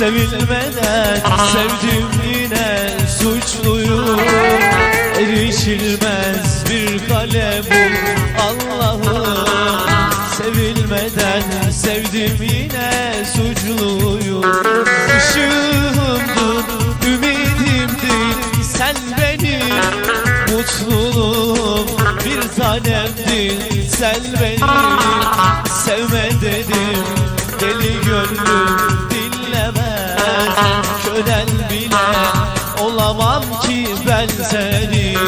Sevilmeden sevdim yine suçluyum Erişilmez bir kale bu Allah'ım Sevilmeden sevdim yine suçluyum Işığımdın, ümidimdin Sen benim mutluluğum Bir tanemdin sen benim Sevme dedim. Deli gönlüm Kölen bile olamam ki ben senin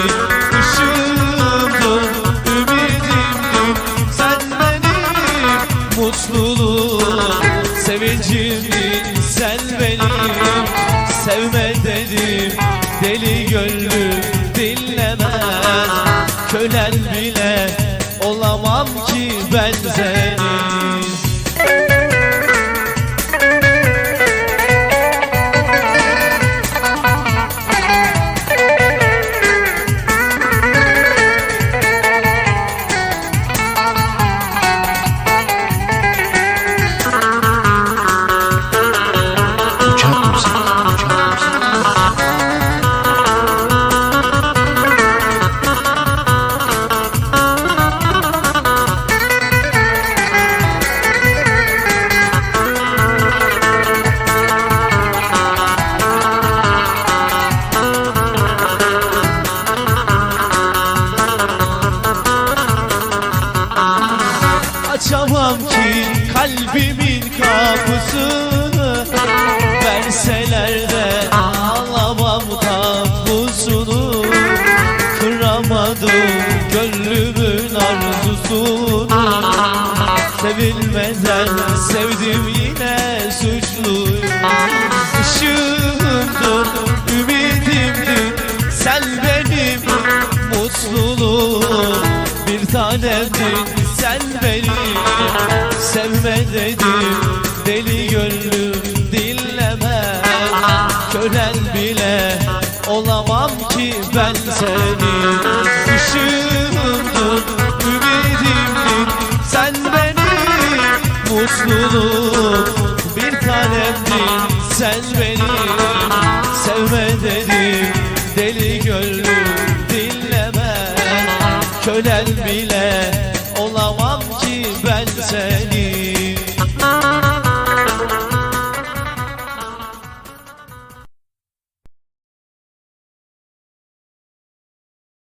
Işığımdın, ümidimdin Sen benim mutluluğum Sevincimdin sen benim Sevme dedim deli gönlüm kalbimin kapısını Verseler de alamam tapusunu Kıramadım gönlümün arzusunu. Sevilmeden sevdim yine suçluyum Işığımdın, ümidimdin Sen benim mutluluğum. Bir tanemdin olamam ki ben senin Işığımdın, ümidimdin Sen benim mutluluğum Bir tanemdin sen benim Sevme dedim deli gönlüm Dinleme. Kölen bile Olamam ki ben senin